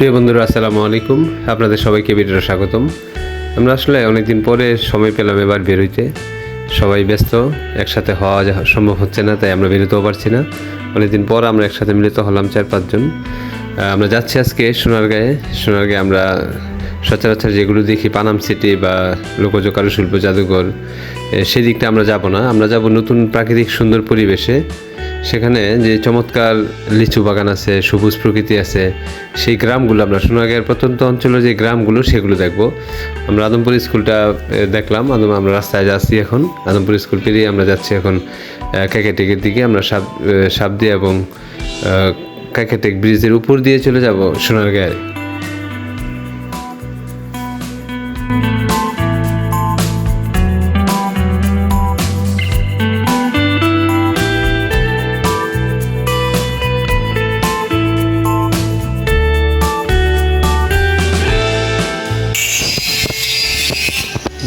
প্রিয় বন্ধুরা, আসসালামু আলাইকুম। আপনাদের সবাইকে ভিডিওটা স্বাগতম। আমরা আসলে অনেকদিন পরে সময় পেলাম এবার বেরোইতে সবাই ব্যস্ত, একসাথে হওয়া সম্ভব হচ্ছে না, তাই আমরা বেরোতেও পারছি না। অনেকদিন পর আমরা একসাথে মিলিত হলাম চার পাঁচজন। আমরা যাচ্ছি আজকে সোনারগাঁয়ে। সোনারগাঁয়ে আমরা সচরাচর যেগুলো দেখি, পানাম সিটি বা লোকজ কারুশিল্প, জাদুঘর সেদিকটা আমরা যাব না। আমরা যাব নতুন প্রাকৃতিক সুন্দর পরিবেশে। সেখানে যে চমৎকার লিচু বাগান আছে সবুজ প্রকৃতি আছে সেই গ্রামগুলো আমরা সোনারগাঁয়ের প্রত্যন্ত অঞ্চলের যে গ্রামগুলো সেগুলো দেখব। আমরা আদমপুর স্কুলটা দেখলাম। আদম আমরা রাস্তায় যাচ্ছি এখন। আদমপুর স্কুল পেরিয়ে আমরা যাচ্ছি এখন ক্যাকেটেকের দিকে। আমরা সাপ এ, সাপদি এবং ক্যাকেটেক ব্রিজের উপর দিয়ে চলে যাব সোনারগাঁয়ে।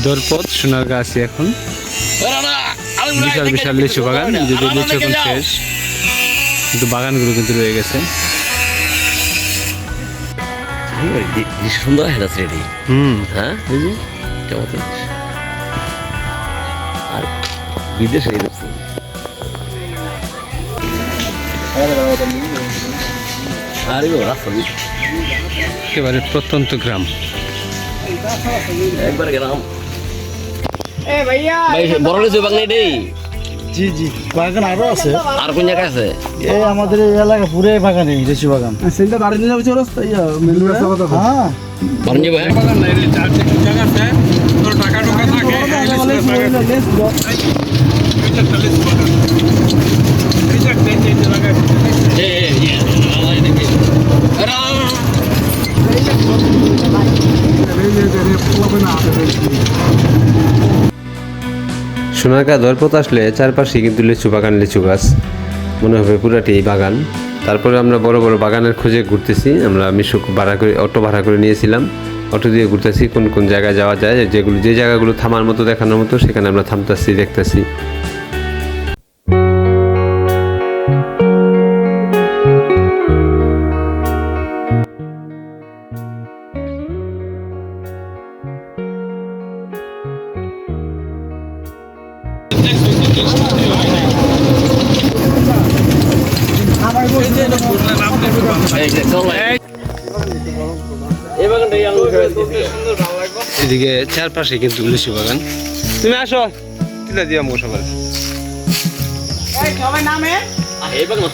দরপথ সোনারগাঁ আছি এখন। বিশাল বিশাল লিচু বাগান যদি লিচু এখন শেষ। কিন্তু বাগানগুলো কিন্তু রয়ে গেছে। সুন্দর হেলা শ্রেণি হুম। হ্যাঁ? আর বিদেশে আরে একেবারে প্রত্যন্ত গ্রাম। একবার ভাই বড় লিচু বাগান এটাই জি জি বাগান আরও আছে আর কোন জায়গায় আছে এই আমাদের এই এলাকা পুরো বাগানে লিচু বাগান সেটা বাড়ি নিয়ে যাবে চলো হ্যাঁ বরঞ্জ ভাই সোনারগাঁ দরপথ আসলে চারপাশে কিন্তু লিচু বাগান, লিচু গাছ। মনে হবে পুরাটি এই বাগান। তারপরে আমরা বড় বড় বাগানের খোঁজে ঘুরতেছি। আমরা মিশুক ভাড়া করে, অটো ভাড়া করে নিয়েছিলাম। অটো দিয়ে ঘুরতেছি কোন কোন জায়গায় যাওয়া যায়। যেগুলো, যে জায়গাগুলো থামার মতো, দেখানোর মতো, সেখানে আমরা থামতেছি, দেখতেছি। এদিকে চারপাশে কিন্তু লিচু বাগান। তুমি আসো। তিলা দিয়ে আমগো সবার এই বাগান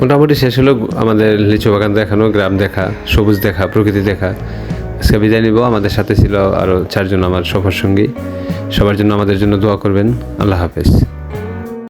মোটামুটি শেষ হলো আমাদের লিচু বাগান দেখানো, গ্রাম দেখা, সবুজ দেখা, প্রকৃতি দেখা। আজকে বিদায় নিব। আমাদের সাথে ছিল আরও চারজন আমার সফর সঙ্গী সবার জন্য আমাদের জন্য দোয়া করবেন। আল্লাহ হাফেজ।